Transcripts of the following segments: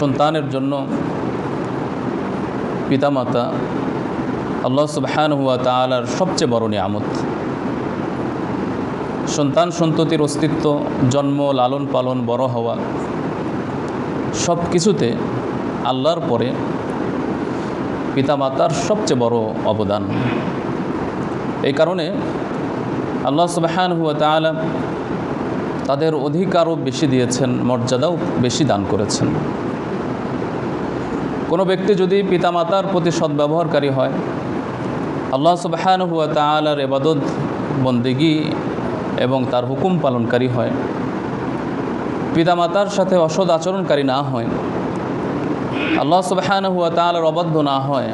সন্তানের জন্য পিতামাতা আল্লাহ সুবহান হুয়া তালার সবচেয়ে বড় নিয়ামত। সন্তান সন্ততির অস্তিত্ব, জন্ম, লালন পালন, বড় হওয়া সব কিছুতে আল্লাহর পরে পিতামাতার সবচেয়ে বড় অবদান। এই কারণে আল্লাহ সুবাহান হুয়া তালা তাদের অধিকারও বেশি দিয়েছেন, মর্যাদাও বেশি দান করেছেন। কোনো ব্যক্তি যদি পিতামাতার প্রতি সদ্ব্যবহারকারী হয়, আল্লাহ সুবাহান হুয়া তালার এবাদত বন্দিগি এবং তার হুকুম পালনকারী হয়, পিতামাতার সাথে অসৎ আচরণকারী না হয়, আল্লাহ সুবাহান হুয়া তালার অবাধ্য না হয়,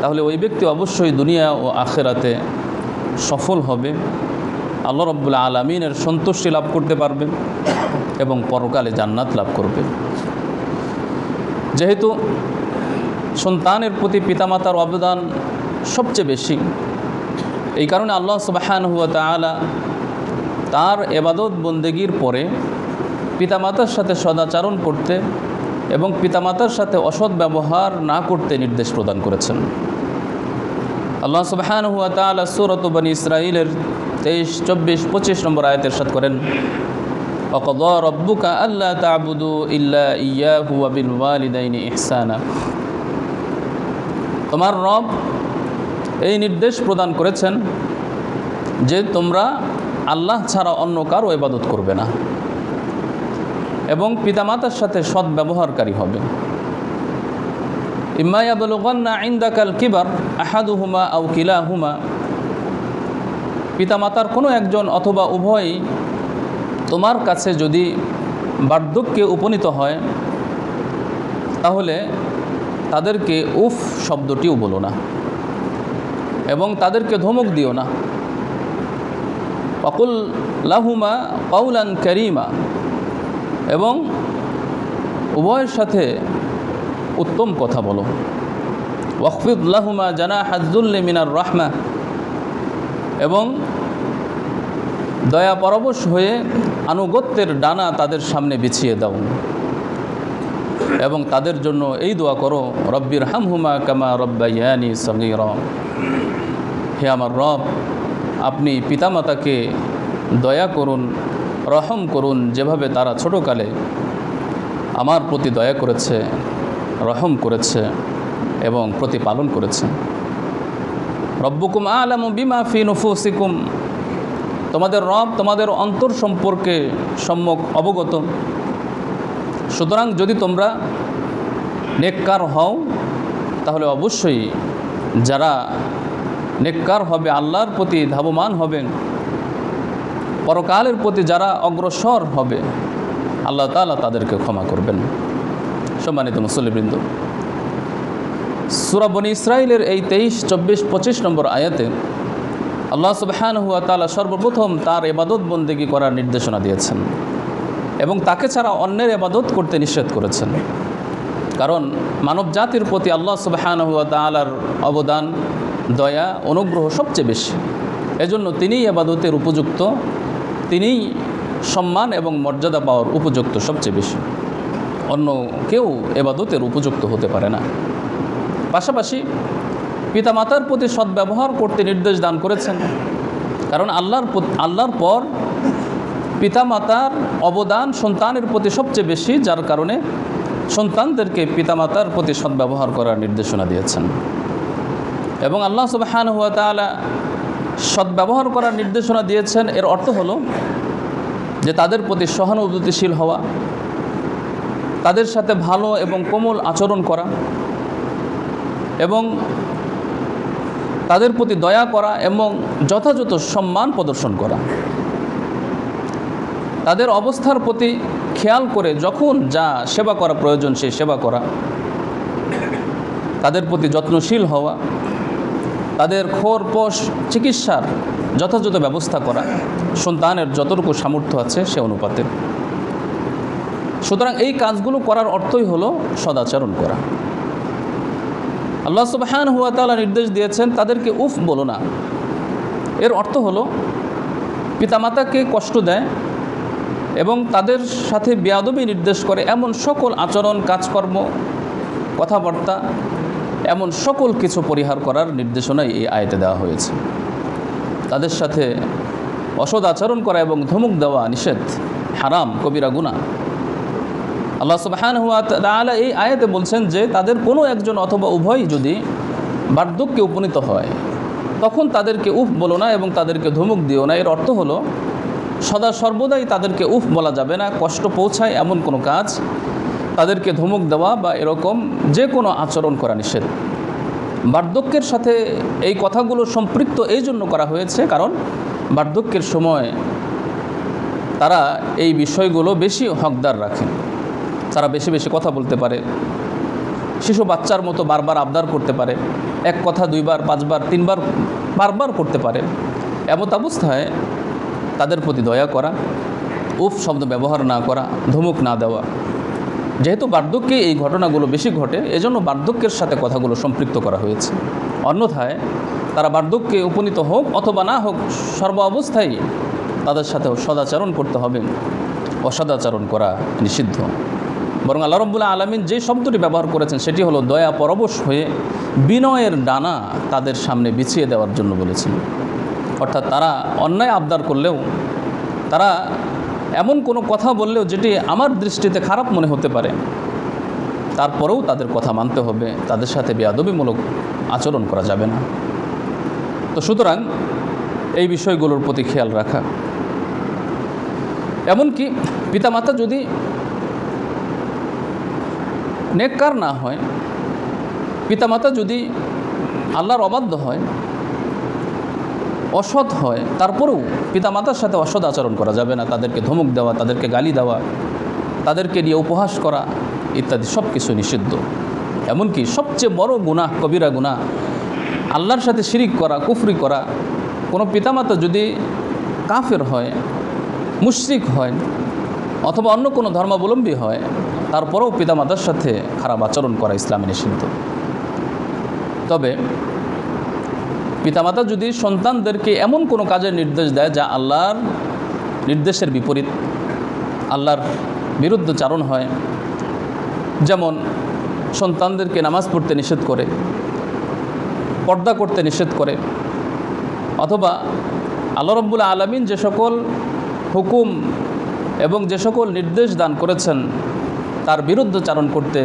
তাহলে ওই ব্যক্তি অবশ্যই দুনিয়া ও আখেরাতে সফল হবে। আল্লাহ রব্বুল আলমিনের সন্তুষ্টি লাভ করতে পারবে এবং পরকালে জান্নাত লাভ করবে। যেহেতু সন্তানের প্রতি পিতামাতার অবদান সবচেয়ে বেশি, এই কারণে আল্লাহ সুবাহান হুয়া তালা তার এবাদত বন্দেগীর পরে পিতামাতার সাথে সদাচারণ করতে এবং পিতামাতার সাথে অসৎ ব্যবহার না করতে নির্দেশ প্রদান করেছেন। আল্লাহ সুবাহান হুয়া তালা সুরত বানী ইসরাইলের তেইশ, চব্বিশ, পঁচিশ নম্বর আয়তের সাথ করেন وقضى ربك ألا تعبدوا إلا إياه وبالوالدين إحسانا তোমার রব এই নির্দেশ প্রদান করেছেন যে তোমরা আল্লাহ ছাড়া অন্য কারও ইবাদত করবে না এবং পিতামাতার সাথে সৎ ব্যবহারকারী হবে ইম্মাইয়া বলুগান্না ইন্দাকাল কিবার আহাদুহুমা আউ কিলাহুমা পিতামাতার কোনো একজন অথবা উভয়ই তোমার কাছে যদি বার্ধক্যে উপনীত হয়, তাহলে তাদেরকে উফ শব্দটিও বলো না এবং তাদেরকে ধমক দিও না। অকুল লাহুমা কৌলান করিমা এবং উভয়ের সাথে উত্তম কথা বলো। ওয়ফিদুল্লাহুমা জানা হাজুল্লি মিনার রহমা এবং দয়া পরবশ হয়ে আনুগত্যের ডানা তাদের সামনে বিছিয়ে দাও। এবং তাদের জন্য এই দোয়া করো রব্বির হামহুমা কামা রব্বাইয়ানি সগির। হে আমার রব, আপনি পিতামাতাকে দয়া করুন, রহম করুন, যেভাবে তারা ছোটোকালে আমার প্রতি দয়া করেছে, রহম করেছে এবং প্রতিপালন করেছে। রব্বুকুম আলম বিমা ফি নফুসিকুম। তোমাদের রব তোমাদের অন্তর সম্পর্কে সম্যক অবগত। সুতরাং যদি তোমরা নেককার হও, তাহলে অবশ্যই যারা নেককার হবে, আল্লাহর প্রতি ধাবমান হবেন। পরকালের প্রতি যারা অগ্রসর হবে, আল্লাহ তালা তাদেরকে ক্ষমা করবেন। সম্মানিত মুসল্লিবৃন্দ সুরাবনী ইসরায়েলের এই তেইশ, চব্বিশ, পঁচিশ নম্বর আয়াতে আল্লাহ সুবহান হুয়া তালা সর্বপ্রথম তার এবাদত বন্দেগী করার নির্দেশনা দিয়েছেন এবং তাকে ছাড়া অন্যের এবাদত করতে নিষেধ করেছেন। কারণ মানব জাতির প্রতি আল্লাহ সুবহান হুয়া তালার অবদান, দয়া, অনুগ্রহ সবচেয়ে বেশি। এজন্য তিনিই এবাদতের উপযুক্ত, তিনিই সম্মান এবং মর্যাদা পাওয়ার উপযুক্ত সবচেয়ে বেশি। অন্য কেউ এবাদতের উপযুক্ত হতে পারে না। পাশাপাশি পিতামাতার প্রতি সদ্ব্যবহার করতে নির্দেশ দান করেছেন। কারণ আল্লাহর আল্লাহর পর পিতামাতার অবদান সন্তানের প্রতি সবচেয়ে বেশি, যার কারণে সন্তানদেরকে পিতামাতার প্রতি সদ্ব্যবহার করার নির্দেশনা দিয়েছেন। এবং আল্লাহ সুবাহান হুয়া তালা সদ্ব্যবহার করার নির্দেশনা দিয়েছেন। এর অর্থ হলো যে তাদের প্রতি সহানুভূতিশীল হওয়া, তাদের সাথে ভালো এবং কোমল আচরণ করা এবং তাদের প্রতি দয়া করা এবং যথাযথ সম্মান প্রদর্শন করা। তাদের অবস্থার প্রতি খেয়াল করে যখন যা সেবা করা প্রয়োজন, সেই সেবা করা। তাদের প্রতি যত্নশীল হওয়া। তাদের খোর পোষ চিকিৎসার যথাযথ ব্যবস্থা করা। সন্তানের যতটুকু সামর্থ্য আছে, সে অনুপাতে। সুতরাং এই কাজগুলো করার অর্থই হলো সদাচরণ করা। আল্লাহ সুবাহান হুয়া তালা নির্দেশ দিয়েছেন, তাদেরকে উফ বলো না। এর অর্থ হলো, পিতামাতাকে কষ্ট দেয় এবং তাদের সাথে বেয়াদবি নির্দেশ করে। এমন সকল আচরণ, কাজকর্ম, কথাবার্তা, এমন সকল কিছু পরিহার করার নির্দেশনাই এই আয়তে দেওয়া হয়েছে। তাদের সাথে অসদ আচরণ করা এবং ধমক দেওয়া নিষেধ, হারাম, কবিরা গুণা আল্লাহ সুবহান হুয়া তাআলা এই আয়াতে বলছেন যে তাদের কোনো একজন অথবা উভয়ই যদি বার্ধক্যে উপনীত হয়, তখন তাদেরকে উফ বলো না এবং তাদেরকে ধমক দিও না। এর অর্থ হলো, সদা সর্বদাই তাদেরকে উফ বলা যাবে না, কষ্ট পৌঁছায় এমন কোনো কাজ, তাদেরকে ধমক দেওয়া বা এরকম যে কোনো আচরণ করা নিষেধ। বার্ধক্যের সাথে এই কথাগুলো সম্পৃক্ত এই জন্য করা হয়েছে কারণ বার্ধক্যের সময় তারা এই বিষয়গুলো বেশি হকদার রাখেন। তারা বেশি বেশি কথা বলতে পারে। শিশু বাচ্চার মতো বারবার আবদার করতে পারে। এক কথা দুইবার, পাঁচবার, তিনবার, বারবার করতে পারে। এমত অবস্থায় তাদের প্রতি দয়া করা, উফ শব্দ ব্যবহার না করা, ধমক না দেওয়া। যেহেতু বার্ধক্যে এই ঘটনাগুলো বেশি ঘটে, এজন্য বার্ধক্যের সাথে কথাগুলো সম্পৃক্ত করা হয়েছে। অন্যথায় তারা বার্ধক্যে উপনীত হোক অথবা না হোক, সর্ব অবস্থায় তাদের সাথে সদাচরণ করতে হবে। অসদাচরণ করা নিষিদ্ধ। বরং আল্লাহ রব্বুল্লাহ আলমিন যে শব্দটি ব্যবহার করেছেন সেটি হলো দয়া পরবশ হয়ে বিনয়ের ডানা তাদের সামনে বিছিয়ে দেওয়ার জন্য বলেছেন। অর্থাৎ তারা অন্যায় আবদার করলেও, তারা এমন কোনো কথা বললেও যেটি আমার দৃষ্টিতে খারাপ মনে হতে পারে, তারপরেও তাদের কথা মানতে হবে, তাদের সাথে বেয়াদবিমূলক আচরণ করা যাবে না। তো সুতরাং এই বিষয়গুলোর প্রতি খেয়াল রাখা। এমনকি পিতামাতা যদি নেককার না হয়, পিতামাতা যদি আল্লাহর অবাধ্য হয়, অসৎ হয়, তারপরেও পিতামাতার সাথে অসৎ আচরণ করা যাবে না। তাদেরকে ধমক দেওয়া, তাদেরকে গালি দেওয়া, তাদেরকে নিয়ে উপহাস করা ইত্যাদি সব কিছু নিষিদ্ধ। এমনকি সবচেয়ে বড় গুনাহ, কবিরা গুনাহ, আল্লাহর সাথে শিরিক করা, কুফরি করা, কোনো পিতামাতা যদি কাফের হয়, মুশরিক হয়, অথবা অন্য কোনো ধর্মাবলম্বী হয় তারপরেও পিতামাতার সাথে খারাপ আচরণ করা ইসলামে নিষিদ্ধ। তবে পিতামাতা যদি সন্তানদেরকে এমন কোনো কাজের নির্দেশ দেয় যা আল্লাহর নির্দেশের বিপরীত, আল্লাহর বিরুদ্ধ চারণ হয়, যেমন সন্তানদেরকে নামাজ পড়তে নিষেধ করে, পর্দা করতে নিষেধ করে, অথবা আল্লাহ রব্বুল আলমিন যে সকল হুকুম এবং যে সকল নির্দেশ দান করেছেন তার বিরুদ্ধ চারণ করতে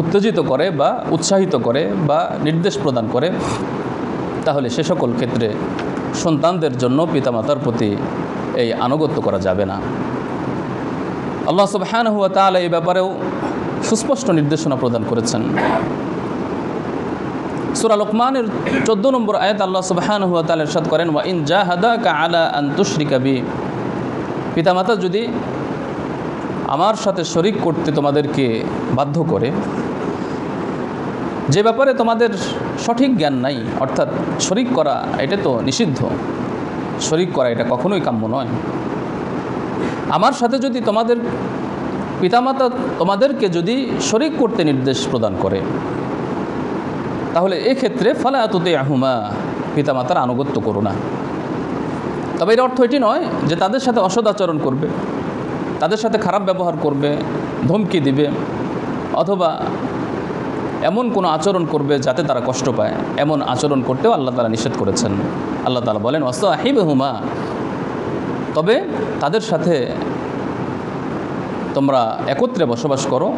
উত্তেজিত করে বা উৎসাহিত করে বা নির্দেশ প্রদান করে, তাহলে সে সকল ক্ষেত্রে সন্তানদের জন্য পিতামাতার প্রতি এই আনুগত্য করা যাবে না। আল্লাহ সুবহান হুয়া তাহলে এই ব্যাপারেও সুস্পষ্ট নির্দেশনা প্রদান করেছেন। সুরা লোকমানের চোদ্দ নম্বর আয়াত আল্লাহ সুবহান হুয়া তাল এরশাদ করেন, ওয়া ইন জাহাদা কা আলা আন্তুশ্রিকাবি পিতামাতা যদি আমার সাথে শরিক করতে তোমাদেরকে বাধ্য করে। যে ব্যাপারে তোমাদের সঠিক জ্ঞান নাই, অর্থাৎ শরিক করা, এটা তো নিষিদ্ধ। শরিক করা এটা কখনোই কাম্য নয়। আমার সাথে যদি তোমাদের পিতামাতা তোমাদেরকে যদি শরিক করতে নির্দেশ প্রদান করে, তাহলে এক্ষেত্রে ফলে আততে আহুমা পিতামাতার আনুগত্য করো না। তবে এর অর্থ এটি নয় যে তাদের সাথে অসদাচরণ করবে। তাদের সাথে খারাপ ব্যবহার করবে, ধমকি দিবে, অথবা এমন কোনো আচরণ করবে যাতে তারা কষ্ট পায়। এমন আচরণ করতেও আল্লাহ তালা নিষেধ করেছেন। আল্লাহ তালা বলেন অস্ত আহিবে হুমা তবে তাদের সাথে তোমরা একত্রে বসবাস করো।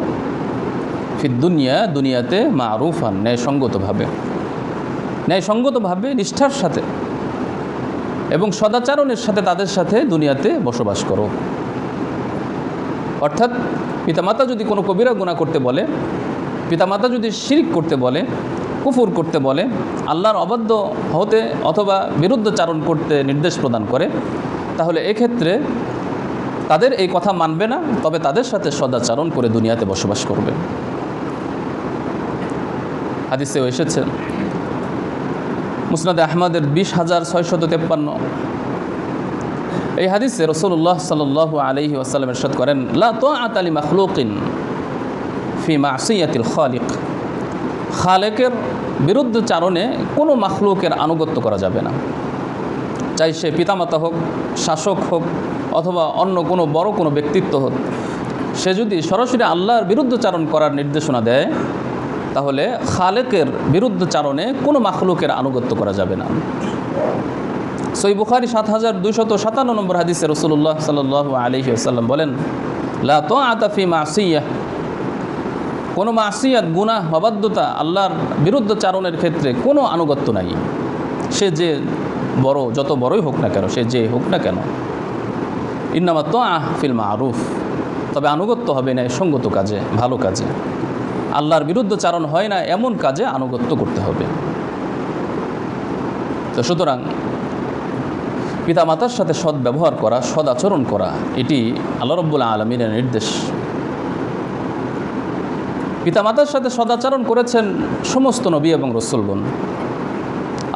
ফির দুনিয়া, দুনিয়াতে মা আরুফান ন্যায়সঙ্গতভাবে। ন্যায়সঙ্গতভাবে, নিষ্ঠার সাথে এবং সদাচারণের সাথে তাদের সাথে দুনিয়াতে বসবাস করো। অর্থাৎ পিতামাতা যদি কোনো কবিরা গুণা করতে বলে, পিতামাতা যদি শিরিক করতে বলে, কুফুর করতে বলে, আল্লাহর অবাধ্য হতে অথবা বিরুদ্ধচারণ করতে নির্দেশ প্রদান করে, তাহলে এক্ষেত্রে তাদের এই কথা মানবে না, তবে তাদের সাথে সদাচারণ করে দুনিয়াতে বসবাস করবে। হাদিসেও এসেছে। মুসনাদ আহমদের বিশ হাজার ছয়শত তেপ্পান্ন এই হাদিসে রসুল্লাহ সাল আলহি ওসাল্লাম এরশাদ করেন, লা তো আতালি মখলুকিন ফি মাসিয়াতিল খালিক। খালেকের বিরুদ্ধ চারণে কোনো মাখলুকের আনুগত্য করা যাবে না। চাই সে পিতামাতা হোক, শাসক হোক, অথবা অন্য কোনো বড় কোনো ব্যক্তিত্ব হোক, সে যদি সরাসরি আল্লাহর বিরুদ্ধচারণ করার নির্দেশনা দেয়, তাহলে খালেকের বিরুদ্ধচারণে কোনো মাখলুকের আনুগত্য করা যাবে না। সই বুখারি সাত হাজার দুইশত সাতান্ন নম্বর হাদিসে রসুল্লাহ সাল আলহি আসাল্লাম বলেন, লা তো আতাফি মাসিয়া। কোনো মাসিয়াত গুনাহ, অবাধ্যতা আল্লাহর বিরুদ্ধ চারণের ক্ষেত্রে কোনো আনুগত্য নাই। সে যে বড়, যত বড়ই হোক না কেন, সে যে হোক না কেন। ইন্নামা তো আহ ফিল মারুফ। তবে আনুগত্য হবে না সঙ্গত কাজে, ভালো কাজে। আল্লাহর বিরুদ্ধ চারণ হয় না, এমন কাজে আনুগত্য করতে হবে। তো সুতরাং পিতামাতার সাথে সৎ ব্যবহার করা সদ আচরণ করা, এটি আল্লাহ রব্বুল আলমিনের নির্দেশ। পিতামাতার সাথে সদাচরণ করেছেন সমস্ত নবী এবং রসুলগণ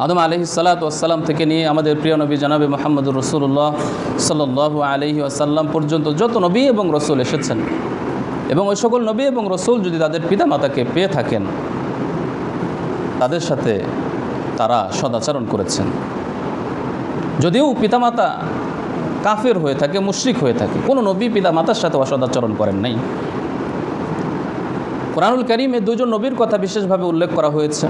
আদম আলহি সালাতাম থেকে নিয়ে আমাদের প্রিয় নবী জানাবে মোহাম্মদুর রসুল্লাহ সাল্লাহ আলহি আসাল্লাম পর্যন্ত যত নবী এবং রসুল এসেছেন এবং ওই সকল নবী এবং রসুল যদি তাদের পিতামাতাকে পেয়ে থাকেন, তাদের সাথে তারা সদাচরণ করেছেন। যদিও পিতামাতা কাফের হয়ে থাকে, মুশ্রিক হয়ে থাকে, কোনো নবী পিতামাতার সাথে অসদাচরণ করেন নাই। কোরআনুল করিমে দুজন নবীর কথা বিশেষভাবে উল্লেখ করা হয়েছে।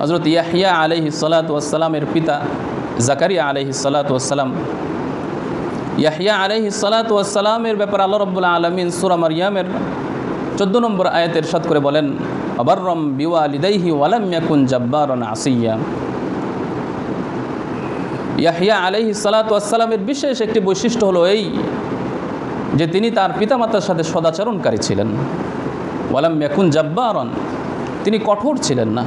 হজরত ইয়াহিয়া আলহি সালাতামের পিতা জাকারিয়া আলহি সালাতাম ইয়াহিয়া আলহি সালাতামের ব্যাপারে আল্লাহ রব্বুল্লা আলমিন সুরা মারিয়ামের চোদ্দ নম্বর আয়াতের সাত করে বলেন অবরম বিওয়া আলিদাইহি ওয়ালামিয়াকুন জব্বারন আসিয়া। ইয়াহিয়া আলহি সালাতামের বিশেষ একটি বৈশিষ্ট্য হলো এই, যে তিনি তার পিতামাতার সাথে সদাচরণকারী ছিলেন। ওয়ালাম মেকুন জাব্বারন, তিনি কঠোর ছিলেন না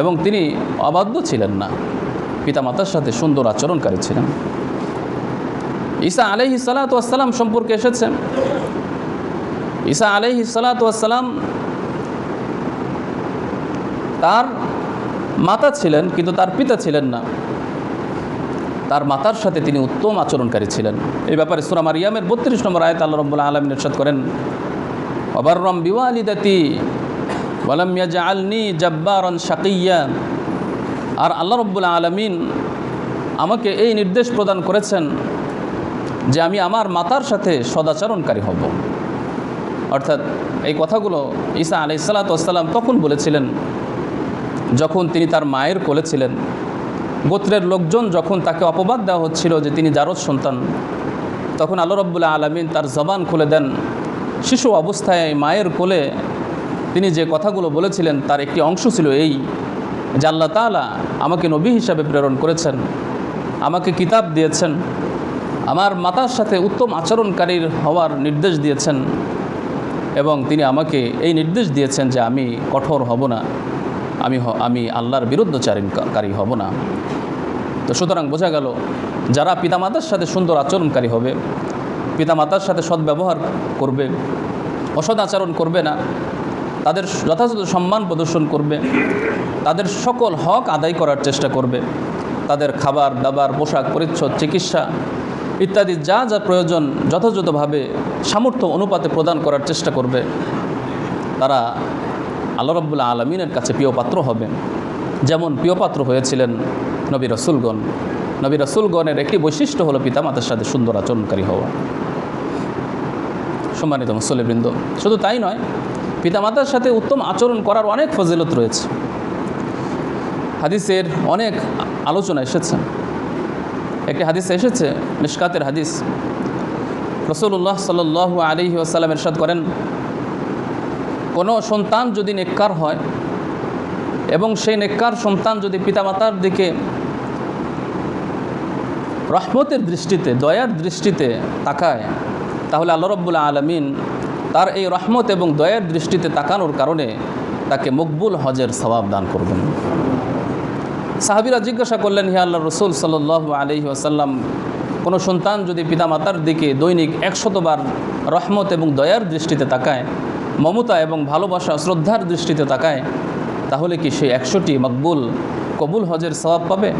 এবং তিনি অবাধ্য ছিলেন না। পিতামাতার সাথে সুন্দর আচরণকারী ছিলেন। ঈসা আলহি সালাতাম সম্পর্কে এসেছে। ঈসা আলহি সালাতাম তার মাতা ছিলেন, কিন্তু তার পিতা ছিলেন না। তার মাতার সাথে তিনি উত্তম আচরণকারী ছিলেন। এই ব্যাপারে সুরা মারিয়ামের বত্রিশ নম্বর আয়ত আল্লাহ রব্বুল্লাহ আলম নির্সাদ করেন অবরম বিওয়ালিদাতি ওয়ালামিয়া জাআলনি জব্বারন শাকিয়া। আর আল্লাহ রব্বুল আলমিন আমাকে এই নির্দেশ প্রদান করেছেন যে আমি আমার মাতার সাথে সদাচরণকারী হব। অর্থাৎ এই কথাগুলো ঈসা আলি সাল্লাতাম তখন বলেছিলেন, যখন তিনি তার মায়ের কোলে ছিলেন। গোত্রের লোকজন যখন তাকে অপবাদ দেওয়া হচ্ছিল যে তিনি জারদ সন্তান, তখন আল্লাহ রব্বুল্লাহ আলমিন তার জবান খুলে দেন। শিশু অবস্থায় মায়ের কোলে তিনি যে কথাগুলো বলেছিলেন তার একটি অংশ ছিল এই যে আল্লাহ তালা আমাকে নবী হিসাবে প্রেরণ করেছেন, আমাকে কিতাব দিয়েছেন, আমার মাতার সাথে উত্তম আচরণকারীর হওয়ার নির্দেশ দিয়েছেন এবং তিনি আমাকে এই নির্দেশ দিয়েছেন যে আমি কঠোর হব না। আমি আমি আল্লাহর বিরুদ্ধচারণকারী হব না। তো সুতরাং বোঝা গেল, যারা পিতামাতার সাথে সুন্দর আচরণকারী হবে, পিতামাতার সাথে সদ্ব্যবহার করবে, অসৎ আচরণ করবে না, তাদের যথাযথ সম্মান প্রদর্শন করবে, তাদের সকল হক আদায় করার চেষ্টা করবে, তাদের খাবার, দাবার, পোশাক, পরিচ্ছদ, চিকিৎসা ইত্যাদি যা যা প্রয়োজন যথাযথভাবে সামর্থ্য অনুপাতে প্রদান করার চেষ্টা করবে, তারা আল্লাহ রব্বুল্লা আলমিনের কাছে প্রিয়পাত্র হবেন। যেমন প্রিয়পাত্র হয়েছিলেন নবী রসুলগণ। নবী রসুলগণের একটি বৈশিষ্ট্য হলো পিতামাতার সাথে সুন্দর আচরণকারী হওয়া। সম্মানিত মুসল্লিবৃন্দ, শুধু তাই নয় পিতামাতার সাথে উত্তম আচরণ করার অনেক ফজিলত রয়েছে। হাদিসের অনেক আলোচনা এসেছে। একটি হাদিস এসেছে নিষ্কাতের হাদিস। রসুল্লাহ সাল আলী আসাল্লাম এরশাদ করেন কোনো সন্তান যদি নেককার হয় এবং সেই নেককার সন্তান যদি পিতামাতার দিকে রহমতের দৃষ্টিতে, দয়ার দৃষ্টিতে তাকায়, তাহলে আল্লাহ রব্বুল্লা আলমিন তার এই রহমত এবং দয়ার দৃষ্টিতে তাকানোর কারণে তাকে মকবুল হজের সবাব দান করবেন। সাহাবিরা জিজ্ঞাসা করলেন, হে আল্লাহ রসুল সাল আলহি আসাল্লাম কোনো সন্তান যদি পিতামাতার দিকে দৈনিক একশতবার রহমত এবং দয়ার দৃষ্টিতে তাকায় মমতা এবং ভালোবাসা শ্রদ্ধার দৃষ্টিতে তাকায়, তাহলে কি সে একশোটি মকবুল কবুল হজের সবাব পাবে?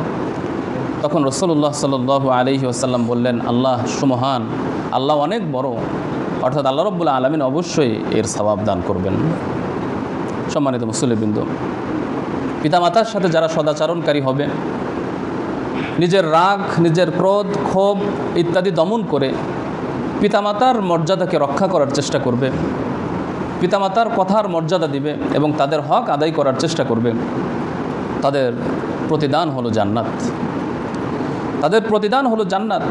তখন রসুল্লাহ সাল আলহি আসাল্লাম বললেন, আল্লাহ সুমহান, আল্লাহ অনেক বড়। অর্থাৎ আল্লাহ রব্বুল্লা আলমিন অবশ্যই এর সবাব দান করবেন। সম্মানিত মুসল্লিবৃন্দ, পিতামাতার সাথে যারা সদাচরণকারী হবে, নিজের রাগ, নিজের ক্রোধ, ক্ষোভ ইত্যাদি দমন করে পিতামাতার মর্যাদাকে রক্ষা করার চেষ্টা করবে। পিতামাতার কথার মর্যাদা দিবে এবং তাদের হক আদায় করার চেষ্টা করবে। তাদের প্রতিদান হলো জান্নাত। তাদের প্রতিদান হলো জান্নাত।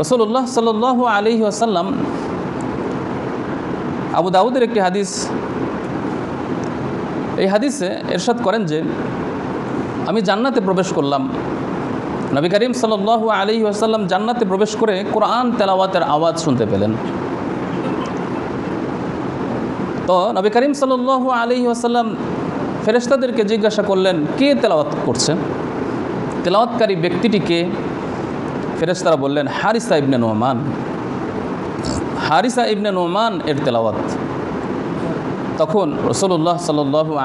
রসুল্লাহ সাল আলী আসাল্লাম আবু দাউদের একটি হাদিস, এই হাদিসে এরশাদ করেন যে, আমি জান্নাতে প্রবেশ করলাম। নবী করিম সাল আলী আসাল্লাম জান্নাতে প্রবেশ করে কোরআন তেলাওয়াতের আওয়াজ শুনতে পেলেন। তো নবী করিম সাল আলী আসাল্লাম ফেরেস্তাদেরকে জিজ্ঞাসা করলেন, কে তেলাওয়াত করছে? তেলাওয়াতকারী ব্যক্তিটিকে ফেরেস্তারা বললেন, হারিসা ইবনে নোমান। হারিসা ইবনে নোমান এর তেলাওয়াত। তখন রসুল্লাহ সাল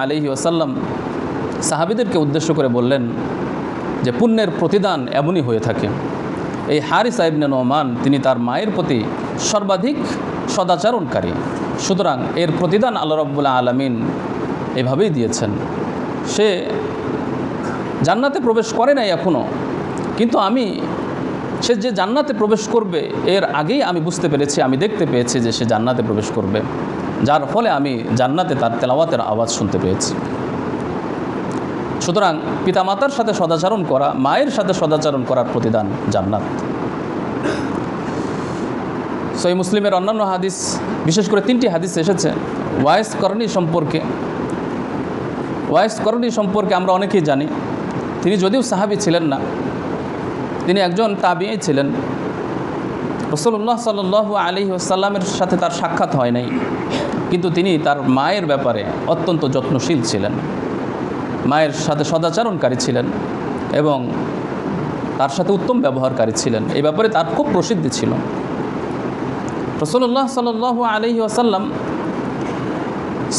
আলহি আসাল্লাম সাহাবিদেরকে উদ্দেশ্য করে বললেন যে, পুণ্যের প্রতিদান এমনই হয়ে থাকে। এই হারিসা ইবনে নোমান, তিনি তার মায়ের প্রতি সর্বাধিক সদাচরণকারী। সুতরাং এর প্রতিদান আল্লাহ রব্বুল্লাহ আলমিন এভাবেই দিয়েছেন। সে জান্নাতে প্রবেশ করে নাই এখনও কিন্তু আমি, সে যে জান্নাতে প্রবেশ করবে, এর আগেই আমি বুঝতে পেরেছি, আমি দেখতে পেয়েছি যে সে জান্নাতে প্রবেশ করবে। যার ফলে আমি জান্নাতে তার তেলাওয়াতের আওয়াজ শুনতে পেয়েছি। সুতরাং পিতামাতার সাথে সদাচরণ করা, মায়ের সাথে সদাচরণ করার প্রতিদান জান্নাত। সই মুসলিমের অন্যান্য হাদিস, বিশেষ করে তিনটি হাদিস এসেছে। ওয়াইস করণী সম্পর্কে, ওয়াইস করণী সম্পর্কে আমরা অনেকেই জানি। তিনি যদিও সাহাবি ছিলেন না, তিনি একজন তাবিয়াই ছিলেন। রসুল্লাহ সাল আলী আসাল্লামের সাথে তার সাক্ষাৎ হয় নাই। কিন্তু তিনি তার মায়ের ব্যাপারে অত্যন্ত যত্নশীল ছিলেন। মায়ের সাথে সদাচরণকারী ছিলেন এবং তার সাথে উত্তম ব্যবহারকারী ছিলেন। এই ব্যাপারে তার খুব প্রসিদ্ধি ছিল। রসুল্লাহ সাল আলহি আসাল্লাম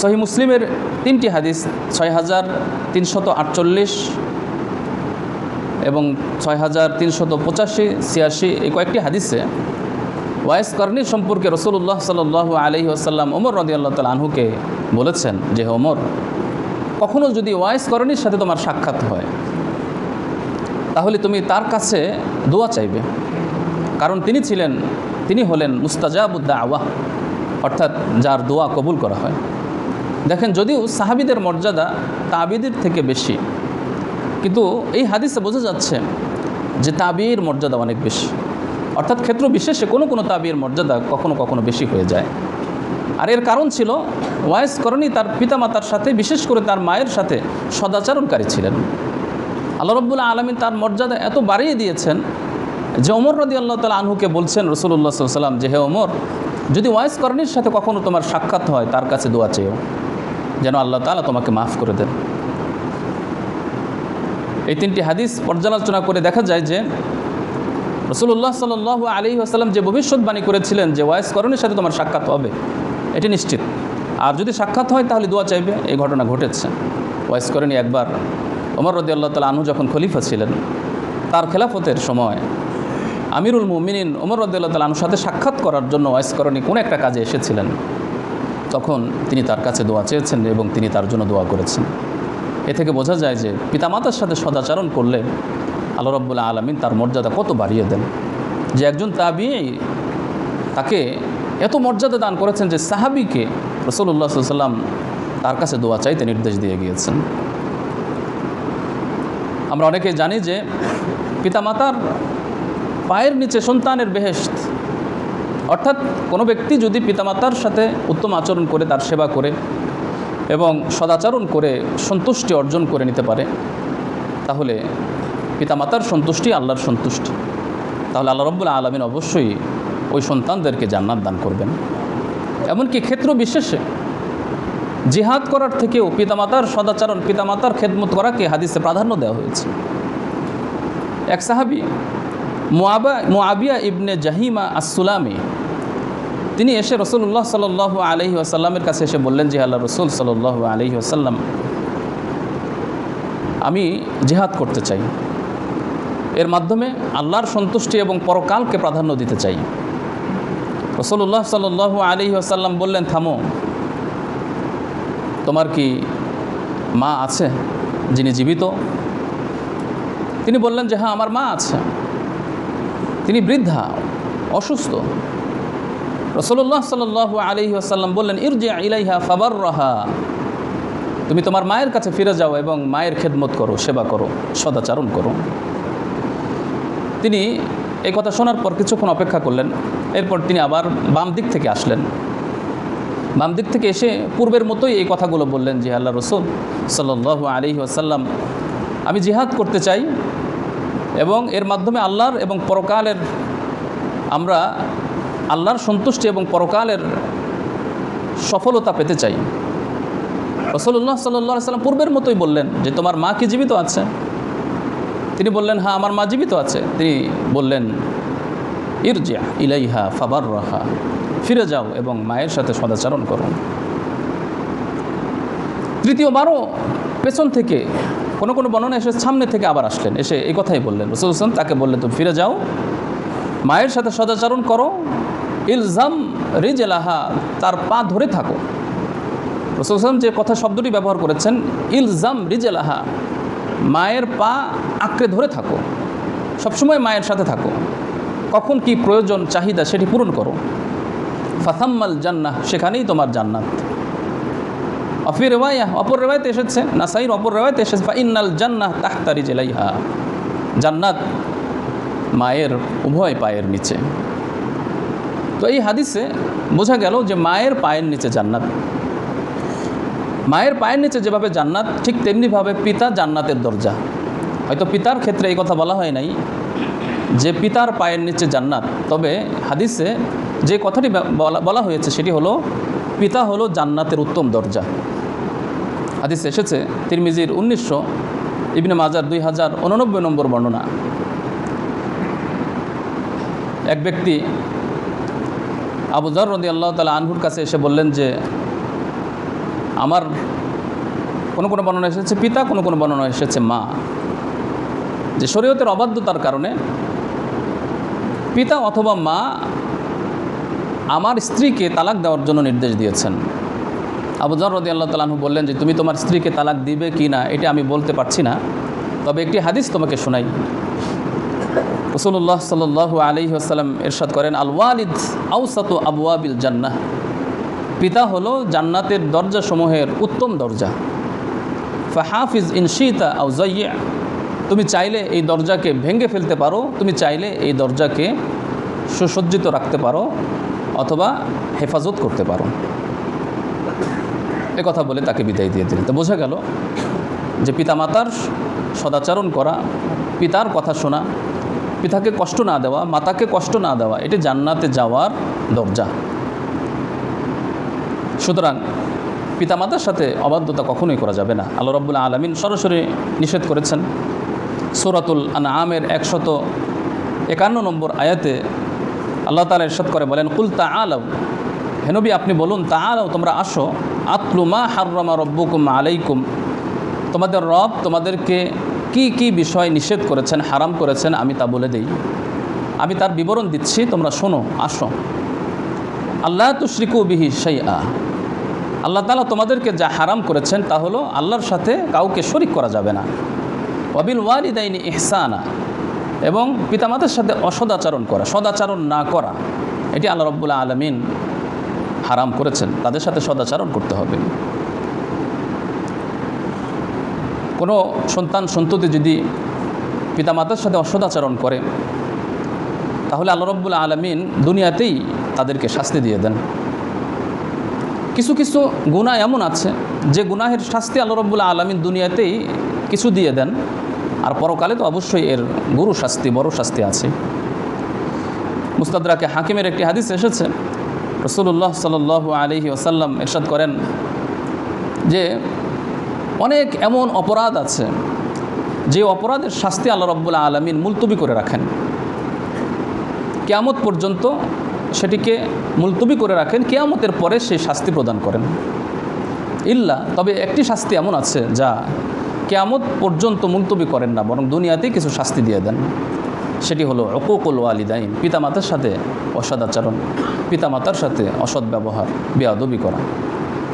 সহি মুসলিমের তিনটি হাদিস ছয় হাজার তিনশত আটচল্লিশ এবং ছয় হাজার তিনশত পঁচাশি, ছিয়াশি, এই কয়েকটি হাদিসে ওয়াইস কর্ণী সম্পর্কে রসুল্লাহ সাল আলহি আসাল্লাম ওমর রদি আল্লাহ তাল আনহুকে বলেছেন যে ওমর কখনও যদি ওয়াইস করণীর সাথে তোমার সাক্ষাৎ হয়, তাহলে তুমি তার কাছে দোয়া চাইবে। কারণ তিনি ছিলেন, তিনি হলেন মুস্তাজাবুদ্দা আওয়াহ অর্থাৎ যার দোয়া কবুল করা হয়। দেখেন, যদিও সাহাবিদের মর্যাদা তাবিদের থেকে বেশি, কিন্তু এই হাদিসে বোঝা যাচ্ছে যে তাবির মর্যাদা অনেক বেশি। অর্থাৎ ক্ষেত্র বিশেষে কোনো কোনো তাবির মর্যাদা কখনো কখনো বেশি হয়ে যায়। আর এর কারণ ছিল, ওয়াইস করণী তার পিতামাতার সাথে, বিশেষ করে তার মায়ের সাথে সদাচরণকারী ছিলেন। আল্লাহ রব্বুল্লাহ আলমী তার মর্যাদা এত বাড়িয়ে দিয়েছেন যে ওমর রদি আল্লাহ তালা আনহুকে বলছেন রসুল্লাহ সাল্লাম যে, হে ওমর, যদি ওয়াইস করণীর সাথে কখনো তোমার সাক্ষাৎ হয়, তার কাছে দোয়া চেয়েও। যেন আল্লাহ তালা তোমাকে মাফ করে দেন। এই তিনটি হাদিস পর্যালোচনা করে দেখা যায় যে রসুল্লাহ সাল আলী আসাল্লাম যে ভবিষ্যৎবাণী করেছিলেন যে, ওয়াইস করণের সাথে তোমার সাক্ষাৎ হবে। এটি নিশ্চিত। আর যদি সাক্ষাৎ হয়, তাহলে দোয়া চাইবে। এই ঘটনা ঘটেছে। ওয়াইস করণী একবার। ওমর রদি আল্লাহ তালা আনু যখন খলিফা ছিলেন, তার খেলাফতের সময় আমিরুল মুমিনিন ওমর রদুল্লাহ সাথে সাক্ষাৎ করার জন্য ওয়াইস করণী কোনো একটা কাজে এসেছিলেন? তখন তিনি তার কাছে দোয়া চেয়েছেন এবং তিনি তার জন্য দোয়া করেছেন। এ থেকে বোঝা যায় যে পিতামাতার সাথে সদাচরণ করলে আল্লাহ রব্বুল্লাহ আলমিন তার মর্যাদা কত বাড়িয়ে দেন। যে একজন তাবি তাকে এত মর্যাদা দান করেছেন যে সাহাবিকে রসুল্লাহ সাল্লাম তার কাছে দোয়া চাইতে নির্দেশ দিয়ে গিয়েছেন। আমরা অনেকে জানি যে পিতামাতার পায়ের নিচে সন্তানের বেহেস্ত অর্থাৎ কোনো ব্যক্তি যদি পিতামাতার সাথে উত্তম আচরণ করে, তার সেবা করে এবং সদাচরণ করে, সন্তুষ্টি অর্জন করে নিতে পারে, তাহলে পিতামাতার সন্তুষ্টি আল্লাহর সন্তুষ্টি। তাহলে আল্লাহ রব্বুল্লাহ আলমিন অবশ্যই ওই সন্তানদেরকে জান্নাত দান করবেন। এমনকি ক্ষেত্র বিশেষে জিহাদ করার থেকেও পিতামাতার সদাচরণ, পিতামাতার খেদমত করাকে হাদিসে প্রাধান্য দেওয়া হয়েছে। এক সাহাবি মোয়াবা ইবনে জাহিমা আসুলামি তিনি এসে রসুল্লাহ সাল আলহি আসাল্লামের কাছে এসে বললেন যে আল্লাহ রসুল সাল আলহি আসাল্লাম আমি জেহাদ করতে চাই। এর মাধ্যমে আল্লাহর সন্তুষ্টি এবং পরকালকে প্রাধান্য দিতে চাই। রসুল্লাহ সাল আলহি আসাল্লাম বললেন, থামো। তোমার কি মা আছে যিনি জীবিত? তিনি বললেন যে হ্যাঁ আমার মা আছে। তিনি বৃদ্ধা, অসুস্থ। রসল্লাহ সাল আলি আসাল্লাম বললেন, ইরজে ইলাইহা ফাবার রাহা তুমি তোমার মায়ের কাছে ফিরে যাও এবং মায়ের খেদমত করো, সেবা করো, সদাচারণ করো। তিনি এই কথা শোনার পর কিছুক্ষণ অপেক্ষা করলেন, এরপর তিনি আবার বাম দিক থেকে আসলেন। বাম দিক থেকে এসে পূর্বের মতোই এই কথাগুলো বললেন যে আল্লাহ রসুল সাল্লাহ আলী আসাল্লাম আমি জিহাদ করতে চাই এবং এর মাধ্যমে আল্লাহর এবং পরকালের আমরা আল্লাহর সন্তুষ্টি এবং পরকালের সফলতা পেতে চাই। রসল্লাহ সাল্লাহ সাল্লাম পূর্বের মতোই বললেন যে, তোমার মা কি জীবিত আছে? তিনি বললেন হ্যাঁ আমার মা জীবিত আছে। তিনি বললেন ইরজিয়া ইলাইহা ফাবার রাহা ফিরে যাও এবং মায়ের সাথে সদাচরণ করো। তৃতীয়বারও পেছন থেকে কোনো কোনো বর্ণনা এসে সামনে থেকে আবার আসলেন, এসে এই কথাই বললেন। রসুল হোসেন তাকে বললেন, তুমি ফিরে যাও, মায়ের সাথে সদাচরণ করো, ইলজাম রিজেলাহা, তার পা ধরে থাকো। রসুল হোসেন যে কথা শব্দটি ব্যবহার করেছেন, ইলজাম রিজেলাহা, মায়ের পা আঁকড়ে ধরে থাকো, সবসময় মায়ের সাথে থাকো। কখন কি প্রয়োজন চাহিদা সেটি পূরণ করো। ফাথাম্মাল জান্নাহ, সেখানেই তোমার জান্নাত। অফি রেওয়াইয়া অপর রেওয়ায়তে এসেছে, নাসাইর অপর রেওয়ায়তে এসেছে ফা ইন্নাল জান্নাহ তাহতারি জেলাইহা জান্নাত মায়ের, উভয় পায়ের নিচে। তো এই হাদিসে বোঝা গেল যে মায়ের পায়ের নিচে জান্নাত। মায়ের পায়ের নিচে যেভাবে জান্নাত, ঠিক তেমনিভাবে পিতা জান্নাতের দরজা। হয়তো পিতার ক্ষেত্রে এই কথা বলা হয় নাই যে পিতার পায়ের নিচে জান্নাত, তবে হাদিসে যে কথাটি বলা হয়েছে সেটি হলো, পিতা হলো জান্নাতের উত্তম দরজা। হাদিস এসেছে, তিরমিজির উনিশশো, ইবনে মাজার দুই হাজার উননব্বই নম্বর বর্ণনা। এক ব্যক্তি আবু জর রদি আল্লাহ তালা আনহুর কাছে এসে বললেন যে, আমার কোনো কোনো বর্ণনা এসেছে পিতা, কোনো কোনো বর্ণনা এসেছে মা। যে শরীয়তের অবাধ্যতার কারণে পিতা অথবা মা আমার স্ত্রীকে তালাক দেওয়ার জন্য নির্দেশ দিয়েছেন। আবু জর রদি আল্লাহ তালাহু বললেন যে, তুমি তোমার স্ত্রীকে তালাক দিবে কি না, এটা আমি বলতে পারছি না। তবে একটি হাদিস তোমাকে শোনাই। রসুল্লাহ সাল আলি আসাল্লাম এরশাদ করেন আল ওয়ালিদ আউসাত আবুয়াবিল জান্নাহ। পিতা হলো জান্নাতের দরজাসমূহের উত্তম দরজা। ফাহাফিজ ইনশিতা আউ জয়্যা তুমি চাইলে এই দরজাকে ভেঙে ফেলতে পারো, তুমি চাইলে এই দরজাকে সুসজ্জিত রাখতে পারো, অথবা হেফাজত করতে পারো। এ কথা বলে তাকে বিদায় দিয়ে দিলেন। তো বোঝা গেল যে পিতামাতার সদাচরণ করা, পিতার কথা শোনা, পিতাকে কষ্ট না দেওয়া, মাতাকে কষ্ট না দেওয়া, এটি জান্নাতে যাওয়ার দরজা। সুতরাং পিতামাতার সাথে অবাধ্যতা কখনোই করা যাবে না। আল্লাহ রব্বুল্লাহ আলমিন সরাসরি নিষেধ করেছেন। সুরাতুল আন আমের একশত একান্ন নম্বর আয়াতে আল্লাহ তালা ইরশাদ করে বলেন, কুল তা আলাও হেনবি আপনি বলুন তা আলাও তোমরা আসো আতলুমা হাররমা রব্বুকুম আলাইকুম। তোমাদের রব তোমাদেরকে কি কি বিষয় নিষেধ করেছেন, হারাম করেছেন, আমি তা বলে দিই। আমি তার বিবরণ দিচ্ছি, তোমরা শোনো, আসো। আল্লাহ তুশ্রিকু বিহি সেই আ আল্লাহ তালা তোমাদেরকে যা হারাম করেছেন তা হলো আল্লাহর সাথে কাউকে শরিক করা যাবে না। অবিল ওয়ালিদাইনি ইহসানা। এবং পিতামাতার সাথে অসদাচরণ করা, সদাচরণ না করা। এটি আল্লাহ রব্বুল্লাহ আলমিন হারাম করেছেন, তাদের সাথে সদাচরণ করতে হবে। কোনো সন্তান, সন্ততি যদি পিতামাতার সাথে অসদাচরণ করে, তাহলে আল্লাহ রব্বুল আলমিন দুনিয়াতেই তাদেরকে শাস্তি দিয়ে দেন। কিছু কিছু গুণা এমন আছে, যে গুনাহের শাস্তি আল্লাহ রব্বুল আলমিন দুনিয়াতেই কিছু দিয়ে দেন, আর পরকালে তো অবশ্যই এর গুরু শাস্তি, বড় শাস্তি আছে। মুস্তাদরাকে হাকিমের একটি হাদিস এসেছে রসুল্লাহ সাল আলহি ওসাল্লাম এরশাদ করেন যে অনেক এমন অপরাধ আছে যে অপরাধের শাস্তি আল্লাহ রব্বুল আলমিন মুলতবি করে রাখেন। কেয়ামত পর্যন্ত সেটিকে মুলতবি করে রাখেন, কেয়ামতের পরে সেই শাস্তি প্রদান করেন। ইল্লা, তবে একটি শাস্তি এমন আছে যা কেয়ামত পর্যন্ত মুলতবি করেন না, বরং দুনিয়াতেই কিছু শাস্তি দিয়ে দেন। সেটি হলো অকুকুল ওয়ালিদাইন, পিতামাতার সাথে অসদাচরণ পিতামাতার সাথে অসৎ ব্যবহার, বেয়াদবি করা।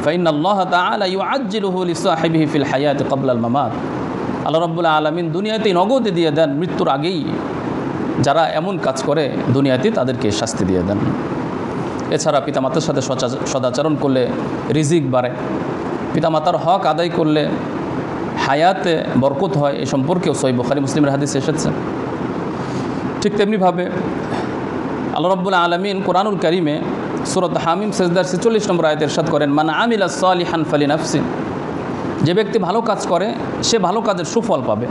ফাইন আল্লাহ তালা ইউ আজিলুহুল ইসাহেবিহি ফিল হায়াত কবলাল মামাত। আল্লাহ রব্বুল্লাহ আলমিন দুনিয়াতেই নগদে দিয়ে দেন মৃত্যুর আগেই। যারা এমন কাজ করে দুনিয়াতে তাদেরকে শাস্তি দিয়ে দেন। এছাড়া পিতামাতার সাথে সদাচরণ করলে রিজিক বাড়ে। পিতামাতার হক আদায় করলে হায়াতে বরকত হয়, এ সম্পর্কেও সই বখারি মুসলিমের হাদিস এসেছে। ঠিক তেমনিভাবে আল্লাহ রব্বুল্লাহ আলমিন কোরআনুল করিমে সুরত হামিম সেজদার ছেচল্লিশ নম্বর আয়তে এরশাদ করেন মানে আমিলা সালিহান ফালি নাফসিন যে ব্যক্তি ভালো কাজ করে, সে ভালো কাজের সুফল পাবে।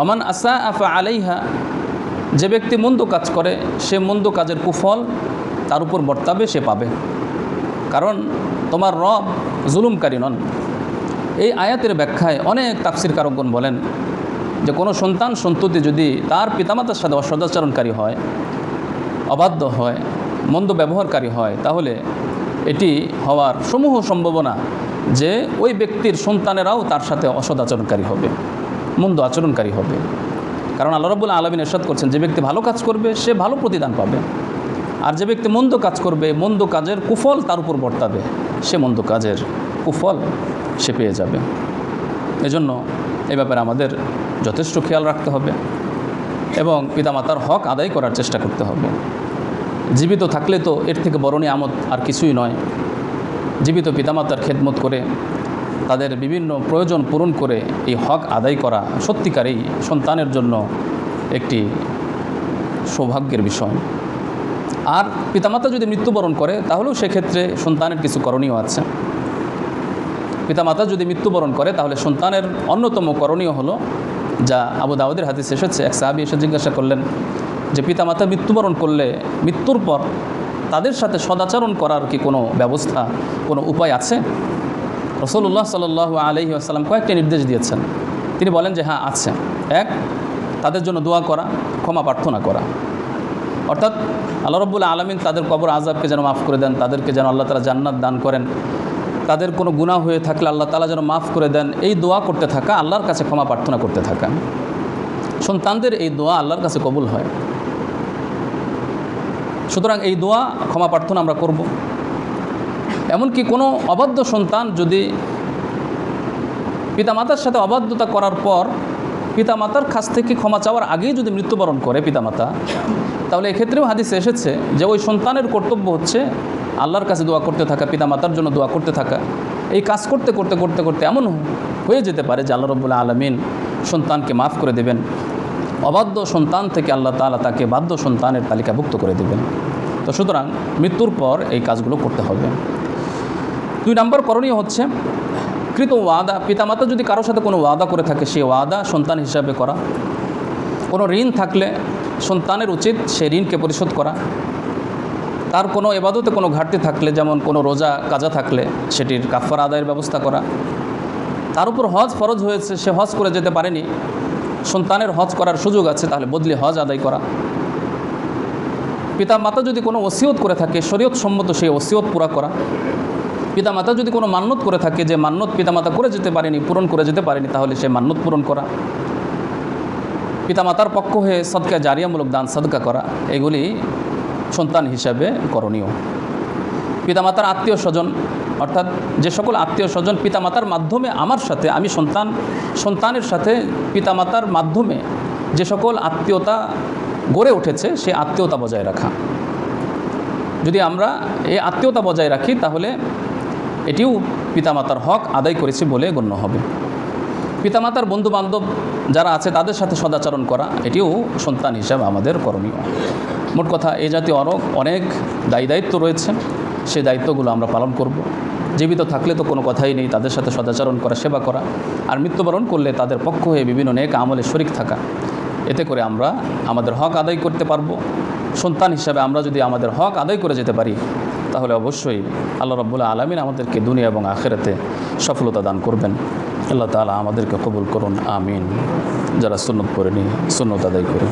ওমান আসা আফা আলাইহা যে ব্যক্তি মন্দ কাজ করে, সে মন্দ কাজের কুফল তার উপর বর্তাবে, সে পাবে। কারণ তোমার রব জুলুমকারী নন। এই আয়াতের ব্যাখ্যায় অনেক তাফসির কারকগণ বলেন যে কোনো সন্তান সন্ততি যদি তার পিতামাতার সাথে অসদাচরণকারী হয়, অবাধ্য হয়, মন্দ ব্যবহারকারী হয়, তাহলে এটি হওয়ার সমূহ সম্ভাবনা যে ওই ব্যক্তির সন্তানেরাও তার সাথে অসদাচরণকারী হবে, মন্দ আচরণকারী হবে। কারণ আল্লাহ রবুল আলমিন এরশাদ করছেন, যে ব্যক্তি ভালো কাজ করবে, সে ভালো প্রতিদান পাবে। আর যে ব্যক্তি মন্দ কাজ করবে, মন্দ কাজের কুফল তার উপর বর্তাবে, সে মন্দ কাজের কুফল সে পেয়ে যাবে। এজন্য এ ব্যাপারে আমাদের যথেষ্ট খেয়াল রাখতে হবে এবং পিতামাতার হক আদায় করার চেষ্টা করতে হবে। জীবিত থাকলে তো এর থেকে বড় নিয়ামত আর কিছুই নয়। জীবিত পিতামাতার খেদমত করে তাদের বিভিন্ন প্রয়োজন পূরণ করে এই হক আদায় করা সত্যিকারেই সন্তানের জন্য একটি সৌভাগ্যের বিষয়। আর পিতামাতা যদি মৃত্যুবরণ করে, তাহলেও সেক্ষেত্রে সন্তানের কিছু করণীয় আছে। পিতামাতা যদি মৃত্যুবরণ করে, তাহলে সন্তানের অন্যতম করণীয় হলো যা আবু দাউদের হাদিস এসেছে, এক সাহাবি এসে জিজ্ঞাসা করলেন যে, পিতামাতা মৃত্যুবরণ করলে মৃত্যুর পর তাদের সাথে সদাচরণ করার কি কোনো ব্যবস্থা, কোনো উপায় আছে? রসুল্লাহ সাল আলহি আসাল্লাম কয়েকটি নির্দেশ দিয়েছেন। তিনি বলেন যে হ্যাঁ আছে। এক, তাদের জন্য দোয়া করা, ক্ষমা প্রার্থনা করা। অর্থাৎ আল্লাহ রব্বুল আলমিন তাদের কবর আজাবকে যেন মাফ করে দেন, তাদেরকে যেন আল্লাহ তালা জান্নাত দান করেন। তাদের কোনো গুনাহ হয়ে থাকলে আল্লাহ তালা যেন মাফ করে দেন। এই দোয়া করতে থাকা আল্লাহর কাছে ক্ষমা প্রার্থনা করতে থাকা। সন্তানদের এই দোয়া আল্লাহর কাছে কবুল হয়। সুতরাং এই দোয়া ক্ষমা প্রার্থনা আমরা করব। এমনকি কোনো অবাধ্য সন্তান যদি পিতামাতার সাথে অবাধ্যতা করার পর পিতামাতার কাছ থেকে ক্ষমা চাওয়ার আগেই যদি মৃত্যুবরণ করে পিতামাতা, তাহলে এক্ষেত্রেও হাদিসে এসেছে যে ওই সন্তানের কর্তব্য হচ্ছে আল্লাহর কাছে দোয়া করতে থাকা, পিতামাতার জন্য দোয়া করতে থাকা, এই কাজ করতে করতে করতে করতে এমন হয়ে যেতে পারে যে আল্লাহ রব্বুল্লাহ আলমিন সন্তানকে মাফ করে দেবেন। অবাধ্য সন্তান থেকে আল্লাহ তালা তাকে বাধ্য সন্তানের তালিকাভুক্ত করে দেবেন। তো সুতরাং মৃত্যুর পর এই কাজগুলো করতে হবে। দুই নম্বর করণীয় হচ্ছে কৃত ওয়াদা। পিতামাতা যদি কারোর সাথে কোনো ওয়াদা করে থাকে, সে ওয়াদা সন্তান হিসাবে করা। কোনো ঋণ থাকলে সন্তানের উচিত সে ঋণকে পরিশোধ করা। তার কোনো এবাদতে কোনো ঘাটতি থাকলে, যেমন কোনো রোজা, কাজা থাকলে, সেটির কাফার আদায়ের ব্যবস্থা করা। তার উপর হজ ফরজ হয়েছে, সে হজ করে যেতে পারেনি। সন্তানের হজ করার সুযোগ আছে, তাহলে বদলি হজ আদায় করা। পিতা মাতা যদি কোনো ওসিয়ত করে থাকে শরীয়ত সম্মত সেই ওসিয়ত পুরা করা। পিতামাতা যদি কোনো মান্যত করে থাকে, যে মান্যত পিতামাতা করে যেতে পারেনি, পূরণ করে যেতে পারেনি, তাহলে সে মান্যত পূরণ করা। পিতামাতার পক্ষ হয়ে সদকা জারিয়ামূলক দান, সদকা করা। এগুলি সন্তান হিসাবে করণীয়। পিতামাতার আত্মীয় স্বজন, অর্থাৎ যে সকল আত্মীয় স্বজন পিতামাতার মাধ্যমে আমার সাথে, আমি সন্তান, সন্তানের সাথে পিতামাতার মাধ্যমে যে সকল আত্মীয়তা গড়ে উঠেছে, সে আত্মীয়তা বজায় রাখা। যদি আমরা এই আত্মীয়তা বজায় রাখি, তাহলে এটিও পিতামাতার হক আদায় করেছি বলে গণ্য হবে। পিতামাতার বন্ধুবান্ধব যারা আছে, তাদের সাথে সদাচরণ করা, এটিও সন্তান হিসাবে আমাদের করণীয়। মোট কথা, এ জাতীয় অনেক অনেক দায়ী দায়িত্ব রয়েছে। সেই দায়িত্বগুলো আমরা পালন করব। জীবিত থাকলে তো কোনো কথাই নেই, তাদের সাথে সদাচরণ করা, সেবা করা। আর মৃত্যুবরণ করলে তাদের পক্ষ হয়ে বিভিন্ন নেক আমলে শরিক থাকা। এতে করে আমরা আমাদের হক আদায় করতে পারব। সন্তান হিসাবে আমরা যদি আমাদের হক আদায় করে যেতে পারি, তাহলে অবশ্যই আল্লাহ রব্বুল্লাহ আলমিন আমাদেরকে দুনিয়া এবং আখেরাতে সফলতা দান করবেন। আল্লাহ তালা আমাদেরকে কবুল করুন, আমিন। যারা সুন্নত করেনি সুন্নত আদায় করে